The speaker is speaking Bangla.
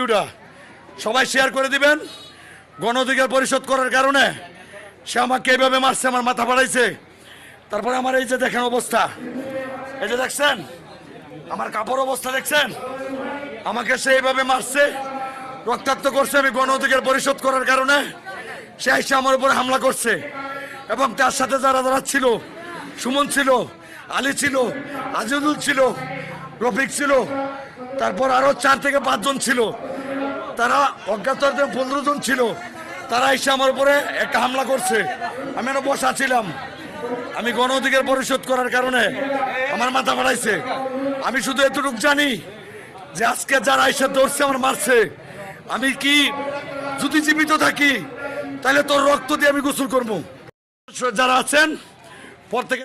ভিডিওটা সবাই শেয়ার করে দিবেন। গণ অধিকার পরিশোধ করার কারণে সে আমাকে এইভাবে মারছে, আমার মাথা ফাড়াইছে তারপরে আমার এই যে দেখেন অবস্থা। এই যে দেখছেন? আমার কাপড় অবস্থা দেখছেন? আমাকে সে এইভাবে মারছে, রক্তাক্ত করছে আমি গণ অধিকার পরিশোধ করার কারণে। সে এসে আমার উপরে হামলা করছে। এবং তার সাথে যারা যারা ছিল, সুমন ছিল, আলী ছিল, আজিজুল ছিল, রফিক ছিল, তারপর আরও চার থেকে পাঁচজন ছিল। তারা অজ্ঞাত পনেরো জন ছিল, তারা এসে আমার উপরে একটা হামলা করছে। আমি একটা বসা ছিলাম। আমি গণ অধিকার পরিশোধ করার কারণে আমার মাথা বাড়াইছে আমি শুধু এতটুকু জানি যে আজকে যারা এসে ধরছে, আমার মারছে। আমি কি যদি জীবিত থাকি, তাহলে তোর রক্ত দিয়ে আমি গোসল করব। যারা আছেন পর থেকে